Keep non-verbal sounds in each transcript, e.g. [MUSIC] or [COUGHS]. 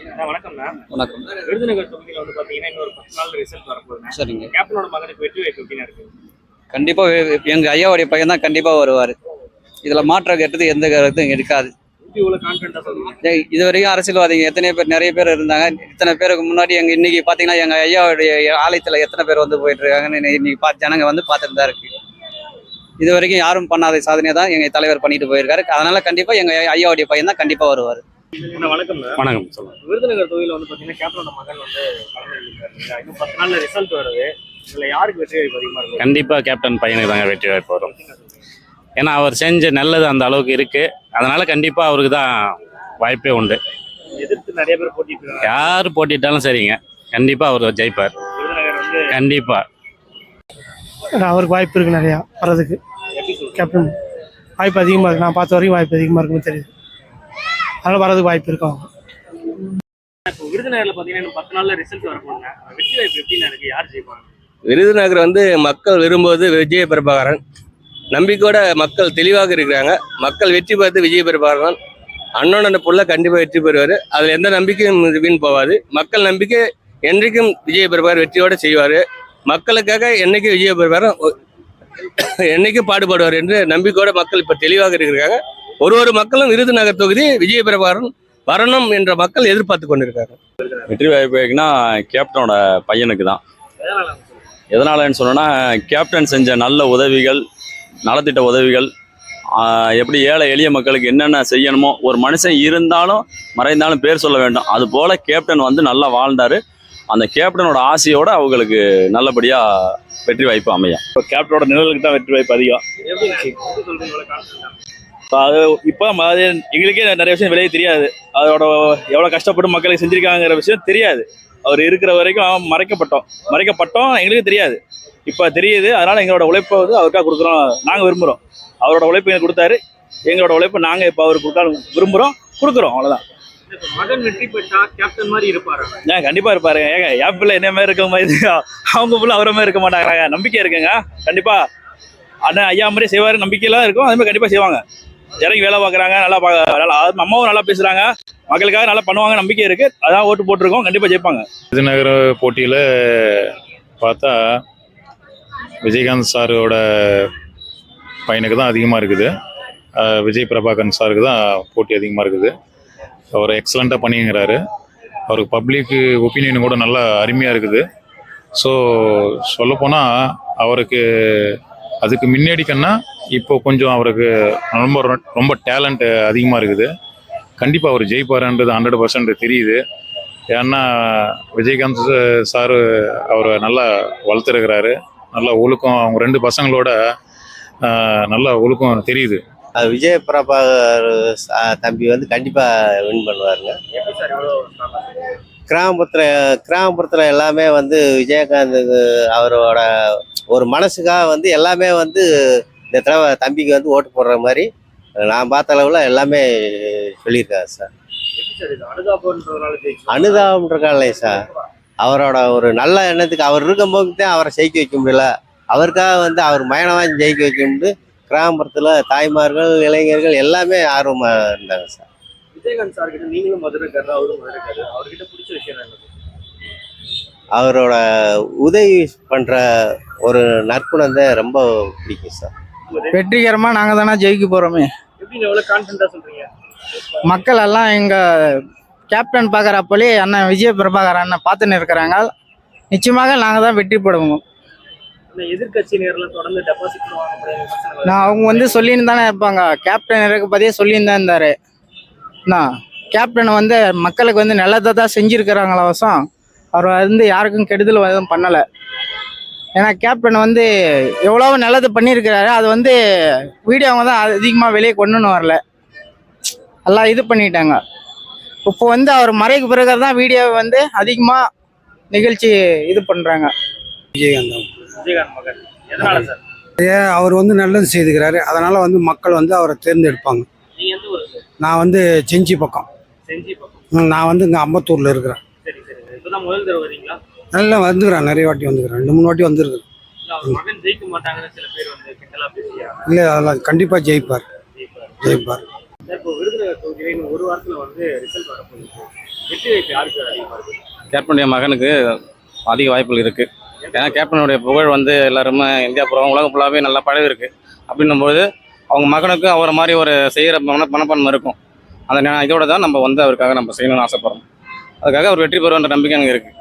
வணக்கம் விருதுநகர் தொகுதியில வந்து பாத்தீங்கன்னா இன்னொரு பத்து நாள் ரிசல்ட் வரப்போகுதுண்ணா சரிங்க. கேப்டனோட மகனுக்கு வெற்றி வாய்ப்பு எப்படின்னா இருக்கு? கண்டிப்பா வே- எங்க ஐயாவுடைய பையன் தான் கண்டிப்பா வருவார். இதுல மாற்றம் கெட்டது எந்த கருத்தும் இருக்காது. ஏய், இது வரைக்கும் அரசியல்வாதிங்க எத்தனை பேர் நிறைய பேர் இருந்தாங்க. இத்தனை பேருக்கு முன்னாடி எங்க இன்னைக்கு பாத்தீங்கன்னா எங்க ஐயாவுடைய ஆலயத்துல எத்தனை பேர் வந்து போயிட்டு இருக்காங்கன்னு இன்னை- இன்னைக்கு பார்த்து ஜனங்க வந்து பார்த்துட்டு தான் இருக்கு. இது வரைக்கும் யாரும் பண்ணாத சாதனையை தான் எங்க தலைவர் பண்ணிட்டு போயிருக்காரு. அதனால கண்டிப்பா எங்க ஐயாவுடைய பையன் தான் கண்டிப்பா வருவார். அண்ணா, வணக்கம்ண்ணா வணக்கம். சொல்லுங்க விருதுநகர் தொகுதியில வந்து பாத்தீங்கன்னா கேப்டனோட மகன் வந்து? இன்னும் பத்து நாள்ல ரிசல்ட் வருது. இதுல யாருக்கு வெற்றி வாய்ப்பு அதிகமா இருக்கு? கண்டிப்பா கேப்டன் பையனுக்கு தாங்க வெற்றி வாய்ப்பு வரும். ஏன்னா அவர் செஞ்ச நல்லது அந்த அளவுக்கு இருக்கு. அதனால கண்டிப்பா அவருக்கு தான் வாய்ப்பே உண்டு. எதிர்த்து நிறைய பேர் போட்டிட்டு யார் போட்டிட்டாலும் சரிங்க. கண்டிப்பா அவர் ஜெயிப்பார். விருதுநகர் வந்து கண்டிப்பா. அவருக்கு வாய்ப்பு இருக்குது நிறையா வர்றதுக்கு. கேப்டன் வாய்ப்பு அதிகமாக இருக்குது நான் பார்த்த வரைக்கும் வாய்ப்பு அதிகமாக இருக்குன்னு தெரியுது. அதனால் வர்றதுக்கு வாய்ப்பு இருக்கும் இப்போ விருதுநகர்ல பாத்தீங்கன்னா இன்னும் பத்து நாள்ல ரிசல்ட் வரப்போகுதுங்க. வெற்றி வாய்ப்பு எப்படின்னா இருக்கு யார் ஜெயிப்பாங்க? விருதுநகர் வந்து மக்கள் விரும்புவது விஜய பிரபாகரன். நம்பிக்கையோட மக்கள் தெளிவாக இருக்கிறாங்க. மக்கள் வெற்றி பார்த்து விஜய பிரபாகரன். அண்ணனோட புள்ள கண்டிப்பாக வெற்றி பெறுவார். அதில் எந்த நம்பிக்கையும் வீண் போகாது. மக்கள் நம்பிக்கை என்றைக்கும் விஜய பிரபாகர் வெற்றியோட செய்வார். மக்களுக்காக என்னைக்கு விஜய பிரபாகரன் [COUGHS] என்னைக்கும் பாடுபடுவார் என்று நம்பிக்கையோட மக்கள் இப்போ தெளிவாக இருக்கிறாங்க. ஒரு ஒரு மக்களும் விருதுநகர் தொகுதி விஜய பிரபாகரன் வரணும் என்ற மக்கள் எதிர்பார்த்து கொண்டிருக்காங்க. வெற்றி வாய்ப்புனா கேப்டனோட பையனுக்கு தான்? எதனாலன்னு சொன்னோன்னா கேப்டன் செஞ்ச நல்ல உதவிகள் நலத்திட்ட உதவிகள் எப்படி ஏழை எளிய மக்களுக்கு என்னென்ன செய்யணுமோ ஒரு மனுஷன் இருந்தாலும் மறைந்தாலும் பேர் சொல்ல வேண்டும். அது போல கேப்டன் வந்து நல்லா வாழ்ந்தாரு. அந்த கேப்டனோட ஆசையோட அவங்களுக்கு நல்லபடியா வெற்றி வாய்ப்பு அமையும். இப்போ கேப்டனோட நிழலுக்கு தான் வெற்றி வாய்ப்பு அதிகம். அது இப்போ அது எங்களுக்கே நிறைய விஷயம் வெளியே தெரியாது. அதோட எவ்வளோ கஷ்டப்பட்டு மக்களுக்கு செஞ்சிருக்காங்கிற விஷயம் தெரியாது. அவர் இருக்கிற வரைக்கும் மறைக்கப்பட்டோம். மறைக்கப்பட்டோம் எங்களுக்கு தெரியாது. இப்போ தெரியுது. அதனால எங்களோட உழைப்பை வந்து அவருக்காக கொடுக்குறோம். நாங்கள் விரும்புகிறோம் அவரோட உழைப்பு எங்களுக்கு கொடுத்தாரு. எங்களோட உழைப்பை நாங்கள் இப்போ அவர் கொடுத்தாலும் விரும்புகிறோம் கொடுக்குறோம். அவ்வளோதான் மகன் வெற்றி பெற்றா கேப்டன் மாதிரி இருப்பாரு? ஏன் கண்டிப்பாக இருப்பாரு ஏங்க என் பிள்ளை என்ன மாதிரி இருக்க மாதிரி அவங்க பிள்ளை அவரை மாதிரி இருக்க மாட்டாங்க நம்பிக்கை இருக்குங்க. கண்டிப்பாக அண்ணன் ஐயா மாதிரி செய்வார். நம்பிக்கையெல்லாம் இருக்கும். அதே மாதிரி கண்டிப்பாக செய்வாங்க. இறங்கி வேலை பார்க்குறாங்க நல்லா பா நல்லா அம்மாவும் நல்லா பேசுகிறாங்க மக்களுக்காக நல்லா பண்ணுவாங்க நம்பிக்கை இருக்குது அதான் ஓட்டு போட்டிருக்கோம் கண்டிப்பாக ஜெயிப்பாங்க. விஜயநகர போட்டியில் பார்த்தா விஜயகாந்த் சாரோட பையனுக்கு தான் அதிகமாக இருக்குது. விஜய் பிரபாகரன் சாருக்கு தான் போட்டி அதிகமாக இருக்குது. அவர் எக்ஸலண்ட்டாக பண்ணிங்கிறாரு. அவருக்கு பப்ளிக் ஒப்பீனியன் கூட நல்லா அருமையாக இருக்குது. ஸோ சொல்லப்போனால் அவருக்கு அதுக்கு முன்னாடிக்கன்னா இப்போ கொஞ்சம் அவருக்கு ரொம்ப ரொம்ப டேலண்ட் அதிகமாக இருக்குது. கண்டிப்பாக அவர் ஜெயிப்பாருன்றது ஹண்ட்ரட் பர்சன்ட் தெரியுது. ஏன்னா விஜயகாந்த் சார் அவரை நல்லா வளர்த்துருக்கிறாரு. நல்லா ஒழுக்கம் அவங்க ரெண்டு பசங்களோட நல்லா ஒழுக்கம் தெரியுது. அது விஜய பிரபாகர் தம்பி வந்து கண்டிப்பாக வின் பண்ணுவாருங்க. இவ்வளவு கிராமப்புறத்தில் கிராமப்புறத்தில் எல்லாமே வந்து விஜயகாந்த் அவரோட ஒரு மனசுக்காக வந்து எல்லாமே வந்து இந்த தடவை தம்பிக்கு வந்து ஓட்டு போடுற மாதிரி நான் பார்த்த அளவில் எல்லாமே சொல்லியிருக்காரு சார். எப்படி சார் அவரோட ஒரு நல்ல எண்ணத்துக்கு அவர் இருக்கும்போது தான் அவரை ஜெயிக்க வைக்க முடியல. அவருக்காக வந்து அவர் மயனமாக ஜெயிக்க வைக்க முடியும் கிராமப்புறத்தில் தாய்மார்கள் இளைஞர்கள் எல்லாமே ஆர்வமாக இருந்தாங்க சார். விஜயகாந்த் சார் கிட்ட நீங்களும் மதுரைக்காரர் அவரும் மதுரைக்காரர்? அவர்கிட்ட பிடிச்ச விஷயம் என்ன? அவரோட உதவி பண்ணுற ஒரு நற்குணம் தான் ரொம்ப பிடிக்கும் சார். வெற்றிகரமாக நாங்கள் தானே ஜெயிக்க போகிறோமே மக்கள் எல்லாம் எங்கள் கேப்டன் பார்க்குறப்போலே அண்ணன் விஜய பிரபாகர் அண்ணன் பார்த்துன்னு இருக்கிறாங்க. நிச்சயமாக நாங்கள் தான் வெற்றி பெறுவோம். எதிர்கட்சியினர்லாம் தொடர்ந்து டெபாசிட் நான் அவங்க வந்து சொல்லின்னு தானே இருப்பாங்க. கேப்டன் இருக்க பற்றியே சொல்லின்னு தான் இருந்தார். நான் கேப்டன் வந்து மக்களுக்கு வந்து நல்லதை தான் செஞ்சுருக்கிறாங்களா வசம்? அவர் வந்து யாருக்கும் கெடுதல் எதுவும் பண்ணலை. ஏன்னா கேப்டன் வந்து எவ்வளோ நல்லது பண்ணியிருக்கிறாரு. அது வந்து வீடியோங்க தான் அதிகமாக வெளியே கொண்டுன்னு வரல. எல்லாம் இது பண்ணிட்டாங்க. இப்போ வந்து அவர் மறைக்கு பிறகு தான் வீடியோ வந்து அதிகமாக நிகழ்ச்சி இது பண்ணுறாங்க விஜயகாந்த் விஜயகாந்த் மகன். எதனால சார்? அவர் வந்து நல்லது செய்துக்கிறாரு. அதனால வந்து மக்கள் வந்து அவரை தேர்ந்தெடுப்பாங்க. நீங்க எந்த ஊரு சார்? நான் வந்து செஞ்சி பக்கம். செஞ்சி பக்கம். ம், நான் வந்து இங்கே அம்பத்தூரில் இருக்கிறேன். சரி சரி. இப்பதான் முதல் தடவை வரீங்களா? நல்லா வந்துக்கிறேன். நிறைய வாட்டி வந்துக்கிறேன். ரெண்டு மூணு வாட்டி வந்துருக்குறேன் இல்ல அவர் மகன் ஜெயிக்க மாட்டாங்கன்னு சில பேர் வந்து கிண்டலா பேசியா இல்லை அதெல்லாம் கண்டிப்பாக ஜெயிப்பார். ஜெயிப்பார். ஜெயிப்பார். சார் இப்போ விருதுநகர் தொகுதியில இன்னும் ஒரு வாரத்துல வந்து ரிசல்ட் வரப்போகுது. வெற்றி வாய்ப்பு யாருக்கு அதிகமா இருக்கு? கேப்டனுடைய மகனுக்கு அதிக வாய்ப்புகள் இருக்கு. ஏன்னா கேப்டனுடைய புகழ் வந்து எல்லாருமே இந்தியா பூரா உலகம் ஃபுல்லாகவே நல்லா பழகி இருக்கு அப்படின்னும்போது அவங்க மகனுக்கு அவரை மாதிரி ஒரு செய்கிற மன மனப்பான்மை இருக்கும். அந்த நே- இதோட தான் நம்ம வந்து அவருக்காக நம்ம செய்யணும்னு ஆசைப்படுறோம். அதுக்காக அவர் வெற்றி பெறுவான்ற நம்பிக்கை எனக்கு இருக்குது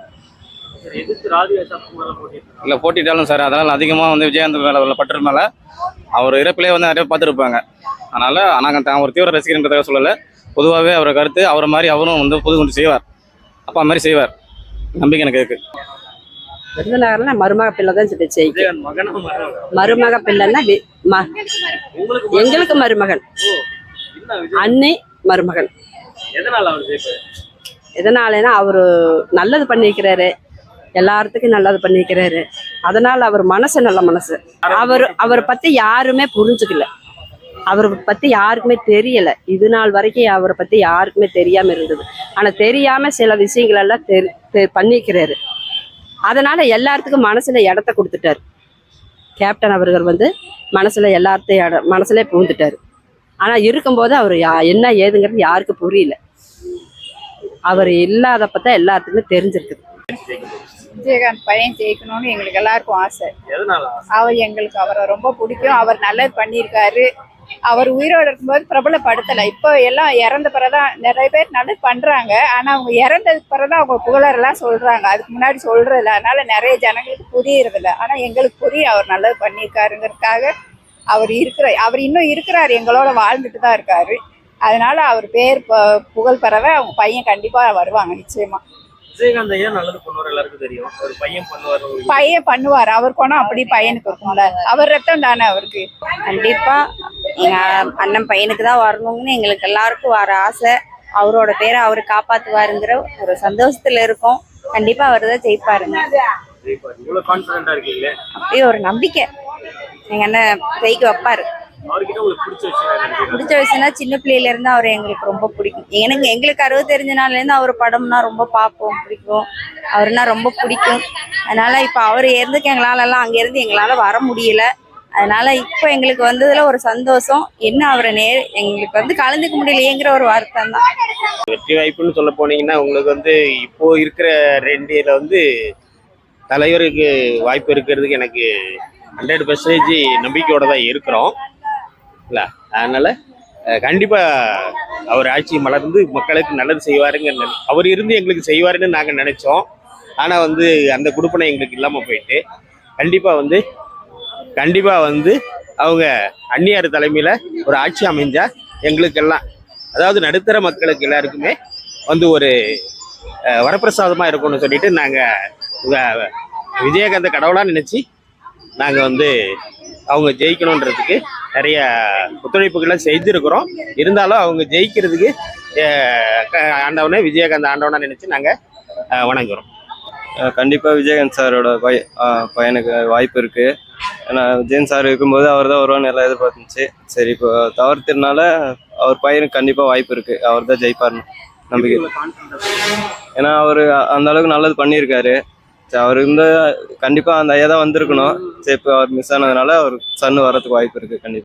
இல்லை போட்டிட்டாலும் சார் அதனால் அதிகமாக வந்து விஜயகாந்த் மேலே உள்ள பற்று மேலே அவர் இறப்பிலே வந்து நிறைய பார்த்துருப்பாங்க. அதனால் நாங்கள் தான் ஒரு தீவிர ரசிகர்ன்றதாக சொல்லலை. பொதுவாகவே அவரை கருத்து அவரை மாதிரி அவரும் வந்து புது கொஞ்சம் செய்வார். அப்பா மாதிரி செய்வார். நம்பிக்கை எனக்கு இருக்குது விருதுநகர்ல மருமக பிள்ளை தான் சொல்லி ஜெயிக்கும். மருமக பிள்ளைன்னா எங்களுக்கு மருமகன். அன்னை மருமகன். எதனால அவர் ஜெயிப்பாரு? எதனாலனா அவரு நல்லது பண்ணிக்கிறாரு எல்லாத்துக்கும் நல்லது பண்ணிக்கிறாரு அதனால அவர் மனசு நல்ல மனசு. அவர் அவரை பத்தி யாருமே புரிஞ்சுக்கல. அவரை பத்தி யாருக்குமே தெரியல. இது நாள் வரைக்கும் அவரை பத்தி யாருக்குமே தெரியாம இருந்தது. ஆனா தெரியாம சில விஷயங்கள் எல்லாம் தெரி பண்ணிக்கிறாரு அதனால எல்லாத்துக்கும் மனசுல இடத்த கொடுத்துட்டாரு. கேப்டன் அவர்கள் வந்து மனசுல எல்லாத்தையும் இட மனசுல பூந்துட்டாரு ஆனா இருக்கும்போது அவர் யா- என்ன ஏதுங்கிறது யாருக்கு புரியல. அவர் இல்லாதப்பதான் எல்லாத்துக்குமே தெரிஞ்சிருக்குது. விஜயகாந்த் பையன் ஜெயிக்கணும்னு எங்களுக்கு எல்லாருக்கும் ஆசை. எதனால அவர் எங்களுக்கு அவரை ரொம்ப பிடிக்கும். அவர் நல்லது பண்ணியிருக்காரு. அவர் உயிரோடு இருக்கும்போது பிரபலப்படுத்தலை. இப்போ எல்லாம் இறந்த பிறதான் நிறைய பேர் நல்லது பண்ணுறாங்க ஆனால் அவங்க இறந்ததுக்கு பிறதான் அவங்க புகழரெல்லாம் சொல்கிறாங்க அதுக்கு முன்னாடி சொல்கிறதில்ல அதனால் நிறைய ஜனங்களுக்கு புரியறதில்ல. ஆனால் எங்களுக்கு புரியும் அவர் நல்லது பண்ணியிருக்காருங்கிறதுக்காக அவர் இருக்கிற அவர் இன்னும் இருக்கிறார். எங்களோட வாழ்ந்துட்டு தான் இருக்காரு. அதனால அவர் பேர் ப- புகழ் பெறவ அவங்க பையன் கண்டிப்பாக வருவாங்க. நிச்சயமாக விஜயகாந்த் ஏன் நல்லது பண்ணுவார் எல்லாருக்கும் தெரியும். ஒரு பையன் பண்ணுவார். பையன் பண்ணுவார். அவர் குணம் அப்படி பையனுக்கு இருக்கும்ல. அவர் ரத்தம் தானே அவருக்கு? கண்டிப்பா. எங்க அண்ணன் பையனுக்கு தான் வரணும்னு எங்களுக்கு எல்லாருக்கும் வர ஆசை. அவரோட பேரை அவர் காப்பாத்துவாருங்கிற ஒரு சந்தோஷத்துல இருக்கோம். கண்டிப்பா அவர் தான் ஜெயிப்பாருங்க. அப்படியே ஒரு நம்பிக்கை. எங்க அண்ணன் ஜெயிக்க வைப்பாரு. பிடிச்ச விஷயம்னா சின்ன பிள்ளையில இருந்து அவர் எங்களுக்கு ரொம்ப பிடிக்கும். எனக்கு எங்களுக்கு அறுபது தெரிஞ்ச நாள்ல இருந்து அவர் படம்னா ரொம்ப பார்ப்போம் பிடிக்கும். அவர்னா ரொம்ப பிடிக்கும். அதனால இப்ப அவர் இறந்துக்கு எங்களால எல்லாம் அங்க இருந்து எங்களால வர முடியல. அதனால இப்போ எங்களுக்கு வந்ததுல ஒரு சந்தோஷம். என்ன அவரை நே எங்களுக்கு வந்து கலந்துக்க முடியலையேங்கிற ஒரு வருத்தம் தான். வெற்றி வாய்ப்புன்னு சொல்ல போனீங்கன்னா உங்களுக்கு வந்து இப்போ இருக்கிற ரெண்டில் வந்து தலைவருக்கு வாய்ப்பு இருக்கிறதுக்கு எனக்கு ஹண்ட்ரட் பர்சன்டேஜ் நம்பிக்கையோட தான் இருக்கிறோம். இல்லை அதனால் கண்டிப்பாக அவர் ஆட்சி மலர்ந்து மக்களுக்கு நல்லது செய்வாருங்க. அவர் இருந்து எங்களுக்கு செய்வாருன்னு நாங்கள் நினச்சோம். ஆனால் வந்து அந்த கொடுப்பனை எங்களுக்கு இல்லாமல் போயிட்டு கண்டிப்பாக வந்து கண்டிப்பாக வந்து அவங்க அந்நியார் தலைமையில் ஒரு ஆட்சி அமைஞ்சா எங்களுக்கெல்லாம் அதாவது நடுத்தர மக்களுக்கு எல்லாருக்குமே வந்து ஒரு வரப்பிரசாதமாக இருக்கும்னு சொல்லிட்டு நாங்கள் விஜயகாந்த கடவுளாக நினச்சி நாங்கள் வந்து அவங்க ஜெயிக்கணுன்றதுக்கு நிறைய ஒத்துழைப்புகள்லாம் செஞ்சிருக்கிறோம் இருந்தாலும் அவங்க ஜெயிக்கிறதுக்கு ஆண்டவனை விஜயகாந்த் ஆண்டவனா நினைச்சு நாங்க அஹ், வணங்குறோம். கண்டிப்பாக விஜயகாந்த் சாரோட பை பையனுக்கு வாய்ப்பு இருக்கு. ஏன்னா விஜயன் சார் இருக்கும்போது அவர் தான் வருவான்னு எல்லாம் எதிர்பார்த்துச்சு. சரி இப்போ தவறுத்தினால அவர் பையனுக்கு கண்டிப்பாக வாய்ப்பு இருக்கு. அவர் தான் ஜெயிப்பார்னு நம்பிக்கை? ஏன்னா அவர் அந்த அளவுக்கு நல்லது பண்ணியிருக்காரு. சரி அவர் இருந்த கண்டிப்பாக அந்த ஐயா தான் வந்திருக்கணும். சரி இப்போ அவர் மிஸ் ஆனதுனால அவர் சன்னு வரதுக்கு வாய்ப்பு இருக்கு கண்டிப்பாக